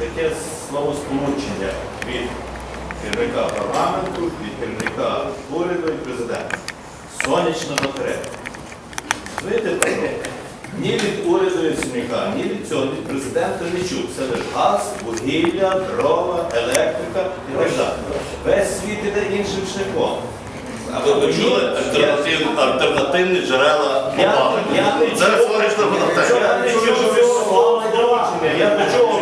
таке словосполучення від керівника парламенту, від керівника уряду і президента. Сонячна батарея. Знаєте, ні від уряду Яценюка, ні від цього, від президента не чув. Це лише газ, вугілля, дрова, електрика і так далі. Весь світ іде іншим шляхом. А ви почули альтернатив, альтернативні джерела Я, я не Це чув- сонячна батарея. Я не чув цього. Я чого веду?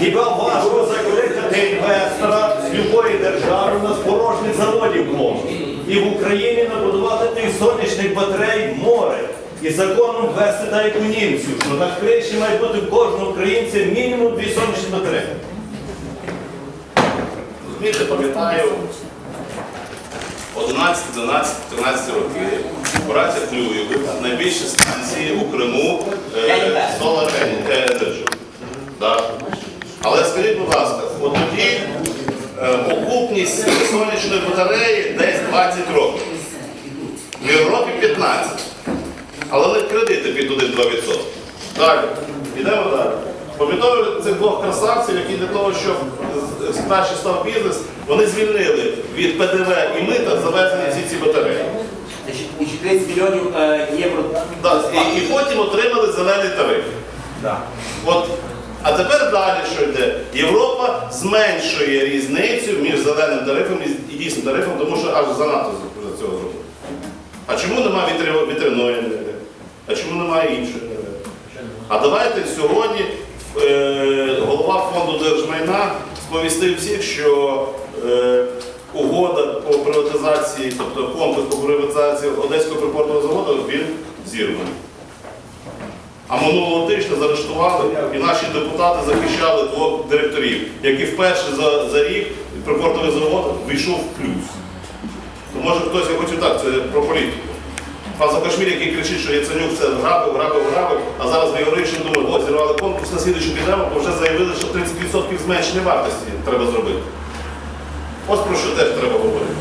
Хіба важко закликати інвестора з любої держави на порожніх заводів повно? І в Україні набудувати тих сонячних батарей море. І законом ввести так як у німців, що на криші має бути в кожного українця мінімум дві сонячні батареї. Розумієте, пам'ятаю, 11, 12, 13 роки праця Клюєвих, найбільші станції у Криму е, Solar Energy. Да. Але скажіть, будь ласка, от тоді е, окупність сонячної батареї десь 20 років. В Європі 15. Але кредити під 1-2%. Далі. Йдемо далі. Пам'ятаю цих двох красавців, які для того, щоб краще став бізнес, вони звільнили від ПДВ і мита завезені ці ці батареї. Значить, 30 мільйонів е, євро. І потім отримали зелений тариф. От, а тепер далі що йде? Європа зменшує різницю між зеленим тарифом і- дійсним тарифом, тому що аж занадто за цього зробили. А чому немає вітряної енергії? А чому немає іншої енергії? А давайте сьогодні е, голова фонду держмайна сповістив всіх, що е, угода по приватизації, тобто комплекс по приватизації Одеського припортового заводу, він зірваний. А минулого тижня заарештували і наші депутати захищали двох директорів, які вперше за, за рік припортовий завод вийшов в плюс. То може хтось, я хочу так, це про політику. Пан Саакашвілі, який кричить, що Яценюк це грабив, грабив, грабив, а зараз ми юридично думаємо, ось зірвали конкурс, на слідуючу підемо, бо вже заявили, що 30% зменшення вартості треба зробити. Ось про що теж треба говорити.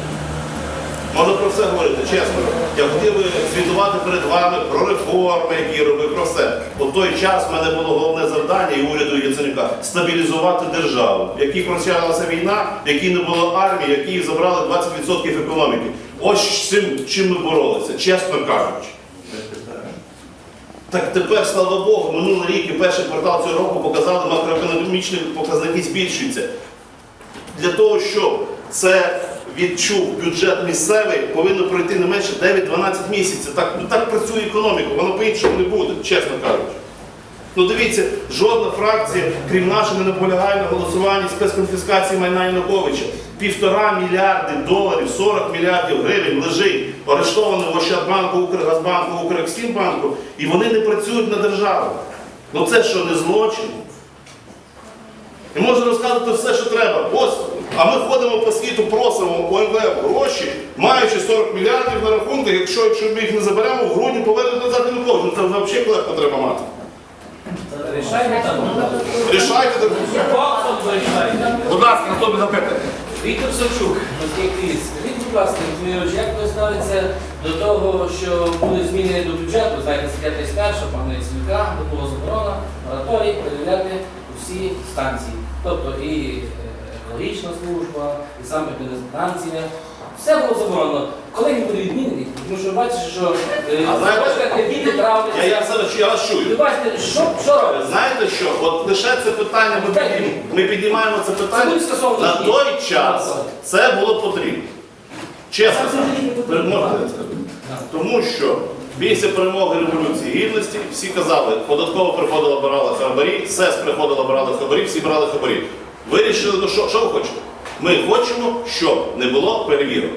Можна про все говорити, чесно. Я хотів би звітувати перед вами про реформи, які робив, про все. У той час в мене було головне завдання і уряду Яценюка стабілізувати державу, в якій почалася війна, в якій не було армії, в якій забрали 20% економіки. Ось цим чим ми боролися, чесно кажучи. Так тепер, слава Богу, минулий рік і перший квартал цього року показали макроекономічні показники збільшуються. Для того, щоб це відчув бюджет місцевий, повинно пройти не менше 9-12 місяців. Так, ну, так працює економіка, воно по-іншому не буде, чесно кажучи. Ну дивіться, жодна фракція, крім нашої, не наполягає на голосуванні спецконфіскації майна Януковича. Півтора мільярди доларів, 40 мільярдів гривень лежить арештовано в Ощадбанку, Укргазбанку, Укрексімбанку, і вони не працюють на державу. Ну це що, не злочин? І можна розказувати все, що треба. Ось, а ми ходимо по світу, просимо у МВФ гроші, маючи 40 мільярдів на рахунках, якщо, якщо ми їх не заберемо, в грудні повернуть назад Янукович. Ну це взагалі легко треба мати. Рішайте. Рішайте. так. Вирішайте. Будь ласка, хто би запитати? Віктор Савчук, активіст. Скажіть, будь ласка, як ви ставитеся до того, що були зміни до бюджету, знаєте, стаття 31, пана Яценюка, де була заборона, мораторій перевіряти усі станції. Тобто і е, екологічна служба, і саме станція. Все було заборонено. Коли він буде відмінений, тому що бачите, що е, А знаєте, кошти кредити травляться. Я, я, зараз- я вас Ви чую. бачите, що, що робиться? Знаєте що? От лише це питання, ми, піднім- ми піднімаємо це питання. буде скасовано На той час це було потрібно. Чесно. Ви можете сказати? Тому що після перемоги Революції Гідності всі казали, податково приходила, брала хабарі, СЕС приходила, брала хабарі, всі брали хабарі. Вирішили, ну що, що ви хочете? Ми хочемо, щоб не було перевірок.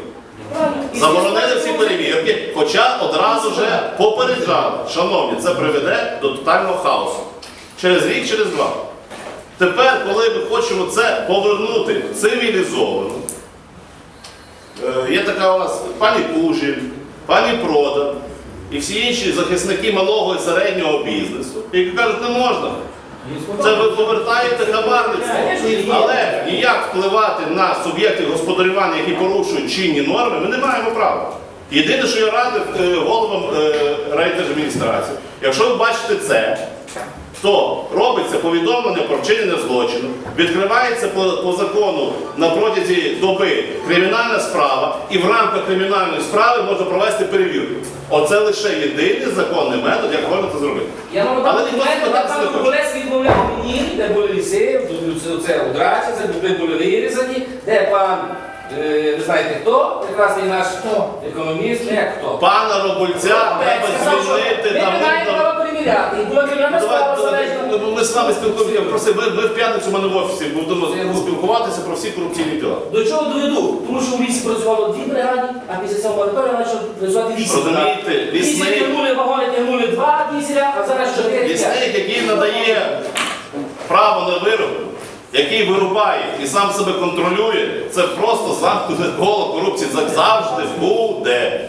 Заборонили всі перевірки, хоча одразу вже попереджали, шановні, це приведе до тотального хаосу. Через рік, через два. Тепер, коли ми хочемо це повернути цивілізовано, е, є така у нас пані Кужіль, пані Продан і всі інші захисники малого і середнього бізнесу, які кажуть, не можна. Це ви повертаєте хабарництво. Але ніяк впливати на суб'єкти господарювання, які порушують чинні норми, ми не маємо права. Єдине, що я радив е, головам е, райдержадміністрації, якщо ви бачите це, то робиться повідомлення про вчинення злочину, відкривається по, по закону на протязі доби кримінальна справа, і в рамках кримінальної справи можна провести перевірку. Оце лише єдиний законний метод, як можна це зробити. Я Але ніхто спитатися там не хоче. Gracias, відмовляв де були ліси, це- удрачі, це були вирізані, де пан, е, ви знаєте хто, прекрасний наш економіст, не як хто. Пана Робольця треба звільнити Ми та не маємо права перевіряти. І була кримінальна справа залежна. Ми з вами спілкуємося. Я просив, ви, ви в п'ятницю в мене в офісі будемо спілкуватися про всі корупційні діла. До чого доведу? Тому що в лісі працювало дві бригади, а після цього мораторію почав працювати вісім. Розумієте, лісник, тягнули вагони, тягнули два дізеля, а зараз чотири. лісник, який надає право на виробку, який вирубає і сам себе контролює, це просто замкнуте коло корупції. Це завжди буде.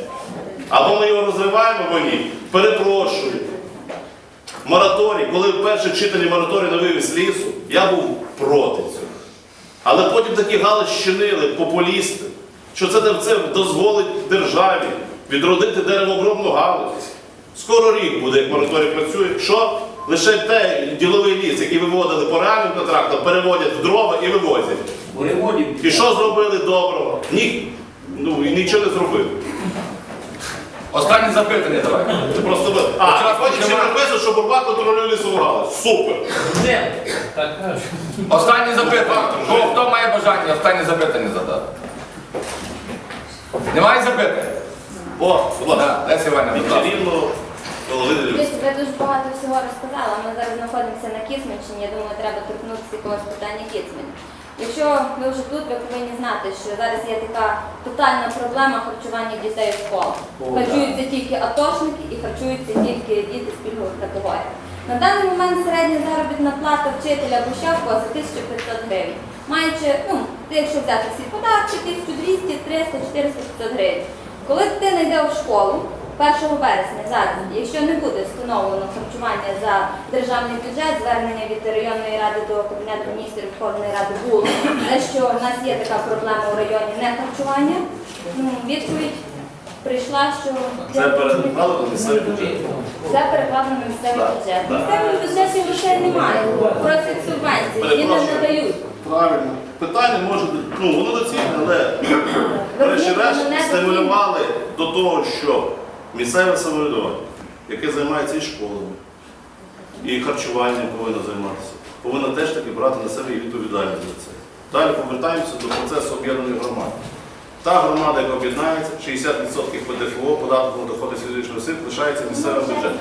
Або ми його розриваємо, або ні. Перепрошую. Мораторій, коли в перше читання мораторій на вивіз лісу, я був проти цього. Але потім такі галузь щинили популісти, що це, це дозволить державі відродити деревообробну галузь. Скоро рік буде, як мораторій працює. Що? Лише те діловий ліс, який виводили по реальним контрактам, переводять в дрова і вивозять. Буреводів. І що зробили доброго? Ні. Ну і нічого не зробили. Останнє запитання давай. Це просто ви. А, потім ще написано, що Бурбак контролює лісову галузь. Супер! Не, так. Останнє запитання. Хто, хто має бажання останнє запитання задати? Немає запитань? О, будь ласка. Так, Леся Іванівна, будь ласка. Половини людей. Ви дуже багато всього розказала. Ми зараз знаходимося на Кіцманщині. Я думаю, треба торкнутися якогось питання Кіцмань. Якщо ви вже тут, ви повинні знати, що зараз є така тотальна проблема харчування дітей в школах. Харчуються тільки атошники і харчуються тільки діти з пільгових категорій. На даний момент середня заробітна плата вчителя або шефа 1500 гривень. Маючи, ну, якщо взяти всі податки, 1200, 300, 400, 500 гривень. Коли дитина йде в школу, 1 вересня зараз, якщо не буде встановлено харчування за державний бюджет, звернення від районної ради до Кабінету міністрів Верховної Ради було, що в нас є така проблема у районі не харчування, ну, відповідь прийшла, що Це передбало на місцевий бюджет. це перекладено на місцевий бюджет. так. Місцевий бюджеті грошей немає, просять субвенції, які не надають. Правильно. Питання може, ну воно доцільне, але врешті-решт не стимулювали до того, що місцеве самоврядування, яке займається і школами, і харчуванням повинно займатися, повинно теж таки брати на себе і відповідальність за це. Далі повертаємося до процесу об'єднаної громади. Та громада, яка об'єднається, 60% ПДФО, податку на доходи з фізичних осіб, лишається місцевим бюджетом.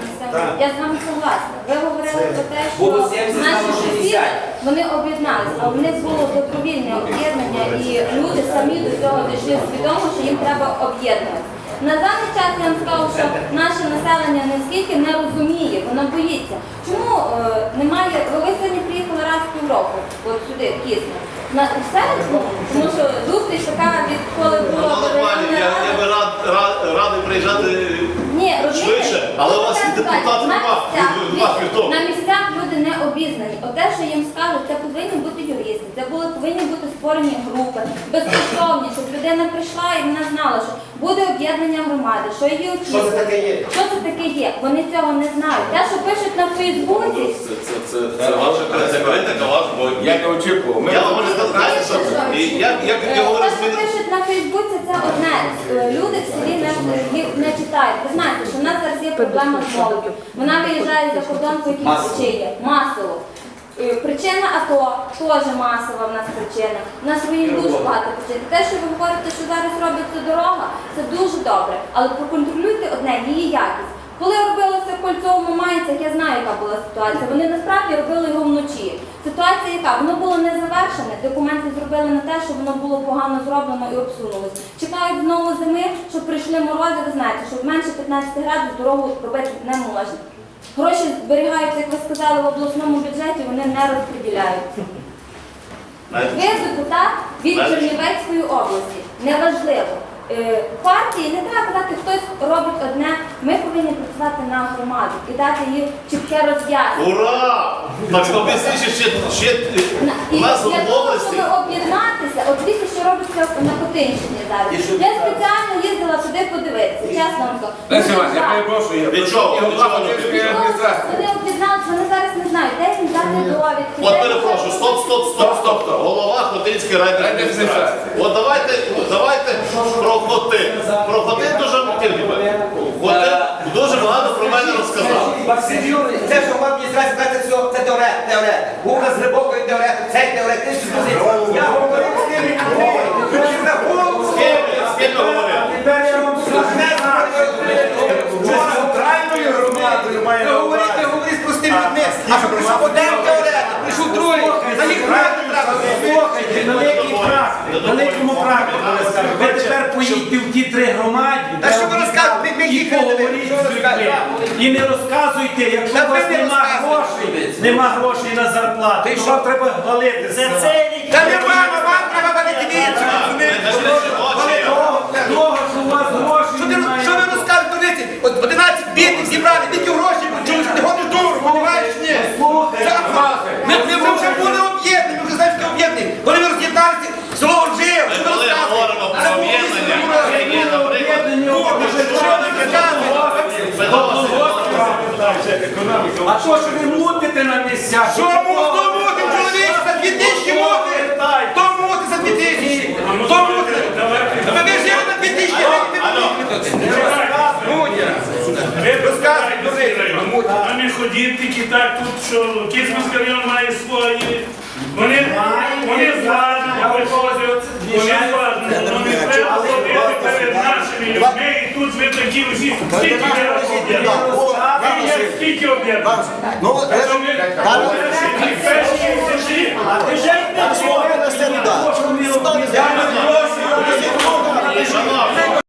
Я з вами согласна. Ви говорили про те, що Було 70, наші стало сусіди 60. вони об'єдналися, а в них було добровільне об'єднання, і люди самі до цього дійшли свідомо, що їм треба об'єднуватися. На даний час я вам скажу, що наше населення наскільки не розуміє, воно боїться. Чому немає, ви ви сьогодні приїхали раз в півроку, от сюди, в Кисне. На все, ну, тому що зустріч така відколи була Шановна пані, я, я би рад, рад, радий приїжджати ні, розумієте, Швидше, але у вас це депутат на нема, місцях, дивіться. На місцях люди не обізнані. Оте, що їм скажуть, це повинні бути юристи, це були, повинні бути створені групи, безкоштовні, щоб людина прийшла і вона знала, що буде об'єднання громади, що її Що це очікує. таке є? Що це таке є? Вони цього не знають. Те, що пишуть на Фейсбуці, Це, це, це, це ваша критика, ваш бой. Я не очікував. Ми Я вам можу сказати, що і я, я, я говорю що пишуть на Фейсбуці, це одне. Е, Люди в селі не, їх не читають. Ви знаєте, що в нас зараз є проблема з молоддю. Вона виїжджає за кордон по якійсь причині. Масово. Е, Причина АТО теж масова в нас причина. У нас своїх дуже багато причин. Те, що ви говорите, що зараз робиться дорога, це дуже добре. Але проконтролюйте одне її якість. Коли робилося в кольцовому майцях, я знаю, яка була ситуація. Вони насправді робили його вночі. Ситуація яка? Воно було не завершене. Документи зробили на те, що воно було погано зроблено і обсунулось. Чекають знову зими, щоб прийшли морози. Ви знаєте, що менше 15 градусів дорогу робити не можна. Гроші зберігаються, як ви сказали, в обласному бюджеті, вони не розподіляються. Ви депутат від Чернівецької області. Неважливо. Е, Партії не треба казати, хтось робить одне. Ми повинні працювати на громаду і дати їй чітке роз'яснення. Ура! Так об'ясніть, ще, ще На- у І нас для в того, області. щоб об'єднатися, от дивіться, що робиться на Котинщині зараз. Я спеціально їздила туди подивитися, чесно вам скажу. Леся Іванівна, я перепрошую. Від чого? Я Від чого? Ну, адміністрації. Вони об'єдналися, вони знаю, де він дати довідки. От перепрошую, стоп, стоп, стоп, стоп. Голова Хотинської райдержадміністрації. От давайте, давайте про Хотин. Про Хотин дуже Хотин дуже багато про мене розказав. Це, що в адміністрації знаєте, все, це теорет, теорет. Був у нас глибокої теорет, цей теорет, інший позиції. Я говорив з ними. З ким, з ким ви? Тепер я вам центральною громадою має Ви говорите, говорите з простими людьми. А що прийшов один теорет, прийшов другий. За їх правильно треба. Слухайте, великий практик, великому практику я скажу. Ви тепер поїдьте в ті три громаді, Та що ви розказуєте? Ми- ми і їхали, поговоріть що з людьми. розказуєте? І не розказуйте, якщо Та у ви вас не нема розказуйте. грошей, нема грошей на зарплату, то вам треба валити. За це А то, що ви мутите на місцях, Що му, хто мути, чоловік, за 2 тисячі мути? Хто мути за 2 тисячі? Хто мути? Та ви жили на 2 тисячі, ви не А не ходіть тільки так тут, що Кіцманський район має свої. Вони, вони виходять, вони ходити перед нашими людьми, і тут ви такі усі, скільки ви об'єднали? Ви є скільки об'єднали? Ну, Що ви- перші- перші тисячі. а ти ж не Шановні,